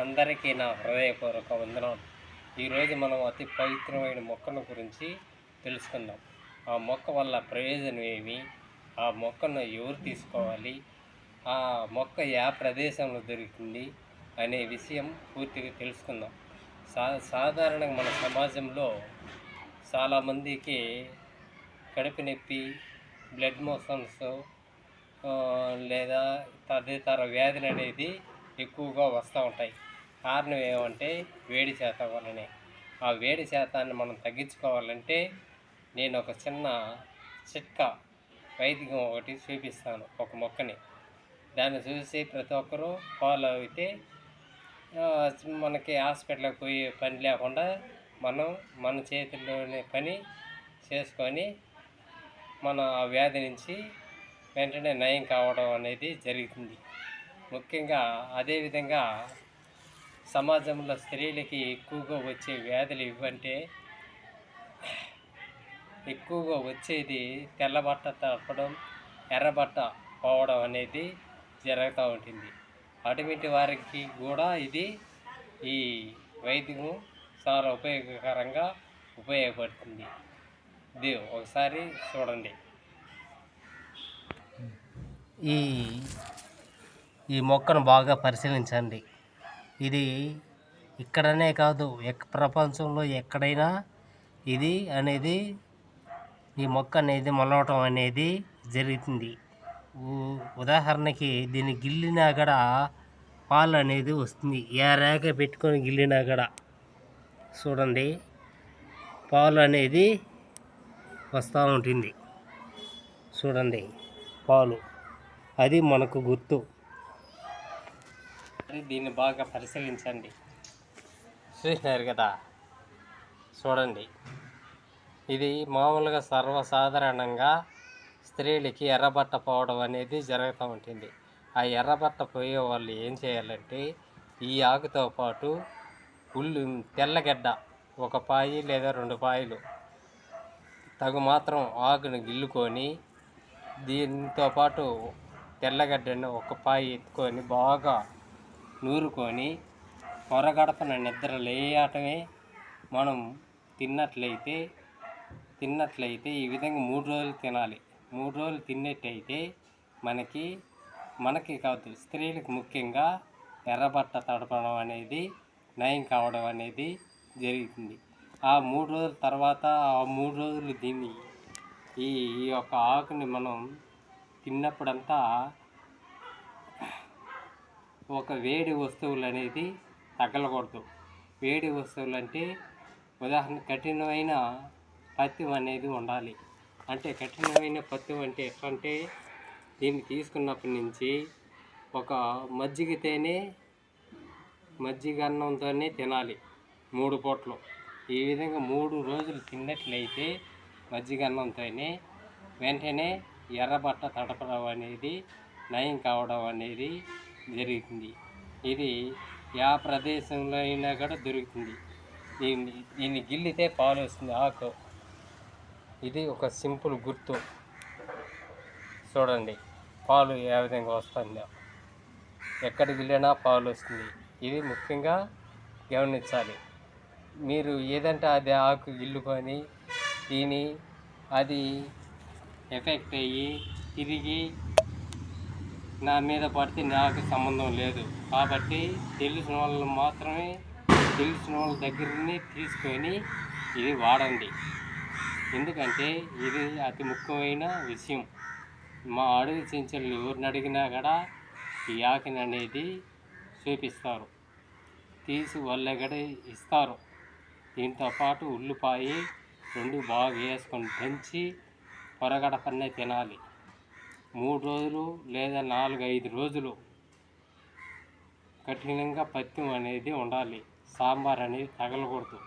అందరికీ నా హృదయపూర్వక వందనాలు. ఈరోజు మనం అతి పవిత్రమైన మొక్కను గురించి తెలుసుకుందాం. ఆ మొక్క వల్ల ప్రయోజనం ఏమి? ఆ మొక్కను ఎవరు తీసుకోవాలి? ఆ మొక్క ఏ ప్రదేశంలో దొరుకుతుంది అనే విషయం పూర్తిగా తెలుసుకుందాం. సా సాధారణంగా మన సమాజంలో చాలామందికి కడుపు నొప్పి బ్లడ్ మోషన్స్ లేదా తదితర వ్యాధులు అనేది ఎక్కువగా వస్తూ ఉంటాయి. కారణం ఏమంటే వేడి శాతం వల్లనే ఆ వేడి శాతాన్ని మనం తగ్గించుకోవాలంటే నేను ఒక చిన్న చిట్కా వైద్యం ఒకటి చూపిస్తాను ఒక మొక్కని. దాన్ని చూసి ప్రతి ఒక్కరూ ఫాలో అయితే మనకి హాస్పిటల్కి పోయే పని లేకుండా మనం మన చేతుల్లోనే పని చేసుకొని మన ఆ వ్యాధి నుంచి వెంటనే నయం కావడం అనేది జరుగుతుంది. ముఖ్యంగా అదేవిధంగా సమాజంలో స్త్రీలకి ఎక్కువగా వచ్చే వ్యాధులు ఇవ్వంటే ఎక్కువగా వచ్చేది తెల్లబట్ట తప్పడం ఎర్రబట్ట పోవడం అనేది జరుగుతూ ఉంటుంది. అటువంటి వారికి కూడా ఇది ఈ వైద్యం చాలా ఉపయోగకరంగా ఉపయోగపడుతుంది. ఇది ఒకసారి చూడండి. ఈ ఈ మొక్కను బాగా పరిశీలించండి. ఇది ఇక్కడనే కాదు ఎక్ ప్రపంచంలో ఎక్కడైనా ఇది అనేది ఈ మొక్క అనేది మొలవటం అనేది జరుగుతుంది ఉదాహరణకి దీన్ని గిల్లినా కూడా పాలు అనేది వస్తుంది. ఏ రేఖ పెట్టుకొని గిల్లినా కూడా చూడండి పాలు అనేది వస్తూ ఉంటుంది. చూడండి పాలు. అది మనకు గుర్తు. దీన్ని బాగా పరిశీలించండి. చూసినారు కదా చూడండి. ఇది మామూలుగా సర్వసాధారణంగా స్త్రీలకి ఎర్రబట్ట పోవడం అనేది జరుగుతూ ఉంటుంది. ఆ ఎర్రబట్ట పోయే వాళ్ళు ఏం చేయాలంటే ఈ ఆకుతో పాటు ఉల్లి తెల్లగడ్డ ఒక పాయి లేదా రెండు పాయలు తగు మాత్రం ఆకును గిల్లుకొని దీంతో పాటు తెల్లగడ్డను ఒక పాయి ఎత్తుకొని బాగా నూరుకొని పొరగడపన నిద్ర లేయటమే మనం తిన్నట్లయితే తిన్నట్లయితే ఈ విధంగా మూడు రోజులు తినాలి. మూడు రోజులు తిన్నట్టయితే మనకి మనకి కాదు స్త్రీలకు ముఖ్యంగా ఎర్రబట్ట తడపడం అనేది నయం కావడం అనేది జరుగుతుంది. ఆ మూడు రోజుల తర్వాత ఆ మూడు రోజులు దీన్ని ఈ ఈ యొక్క ఆకుని మనం తిన్నప్పుడంతా ఒక వేడి వస్తువులు అనేది తగలకూడదు. వేడి వస్తువులు అంటే ఉదాహరణ కఠినమైన పత్యం అనేది ఉండాలి. అంటే కఠినమైన పత్యం అంటే ఎట్లా అంటే దీన్ని తీసుకున్నప్పటి నుంచి ఒక మజ్జిగతోనే మజ్జిగ అన్నంతోనే తినాలి మూడు పూటలు. ఈ విధంగా మూడు రోజులు తిన్నట్లయితే మజ్జిగ అన్నంతోనే వెంటనే ఎర్రబట్ట తడపడం అనేది నయం కావడం అనేది జరుగుతుంది. ఇది యా ప్రదేశంలో అయినా కూడా దొరుకుతుంది. దీన్ని దీన్ని గిల్లితే పాలు వస్తుంది ఆకు. ఇది ఒక సింపుల్ గుర్తు. చూడండి పాలు ఏ విధంగా వస్తుందో. ఎక్కడ గిల్లినా పాలు వస్తుంది. ఇది ముఖ్యంగా గమనించాలి. మీరు ఏదంటే అది ఆకు గిల్లుకొని తిని అది ఎఫెక్ట్ అయ్యి తిరిగి నా మీద పడితే నాకు సంబంధం లేదు. కాబట్టి తెలిసిన వాళ్ళు మాత్రమే తెలిసిన వాళ్ళ దగ్గరనే తీసుకొని ఇది వాడండి. ఎందుకంటే ఇది అతి ముఖ్యమైన విషయం. మా అడవి చెంచలు ఎవరిని అడిగినా కూడా ఈ ఆకుని అనేది చూపిస్తారు. తీసి వాళ్ళ ఇస్తారు. దీంతో పాటు ఉల్లిపాయ రెండు బాగా వేసుకొని దంచి పొరగడపన్నే తినాలి. మూడు రోజులు లేదా నాలుగు ఐదు రోజులు కఠినంగా పత్యం అనేది ఉండాలి. సాంబార్ అనేది తగలకూడదు.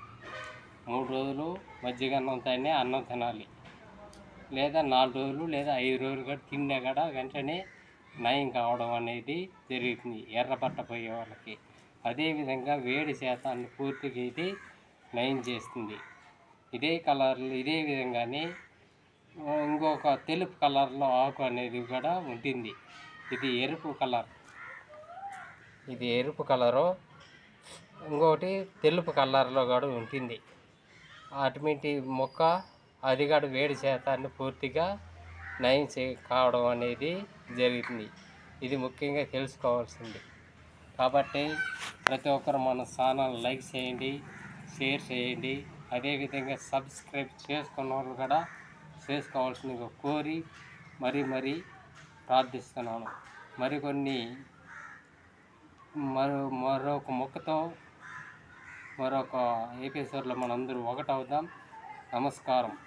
మూడు రోజులు మజ్జిగ అన్నంతోనే అన్నం తినాలి. లేదా నాలుగు రోజులు లేదా ఐదు రోజులు కూడా తిన్నా కూడా వెంటనే నయం కావడం అనేది జరుగుతుంది ఎర్రబట్ట పోయే వాళ్ళకి. అదేవిధంగా వేడి శాతాన్ని పూర్తిగా ఇది నయం చేస్తుంది. ఇదే కలర్లు ఇదే విధంగానే ఇంకొక తెలుపు కలర్లో ఆకు అనేది కూడా ఉంటుంది. ఇది ఎరుపు కలర్. ఇది ఎరుపు కలరు. ఇంకొకటి తెలుపు కలర్లో కూడా ఉంటుంది. అటువంటి మొక్క అది కూడా వేడి శాతాన్ని పూర్తిగా నయం చే కావడం అనేది జరుగుతుంది ఇది ముఖ్యంగా తెలుసుకోవాల్సింది. కాబట్టి ప్రతి ఒక్కరు మన ఛానల్ లైక్ చేయండి షేర్ చేయండి. అదేవిధంగా సబ్స్క్రైబ్ చేసుకున్న వాళ్ళు కూడా చేసుకోవాల్సిందిగా కోరి మరీ మరీ ప్రార్థిస్తున్నాను. మరికొన్ని మరో మరొక మొక్కతో మరొక ఎపిసోడ్లో మనందరూ ఒకటవుదాం. నమస్కారం.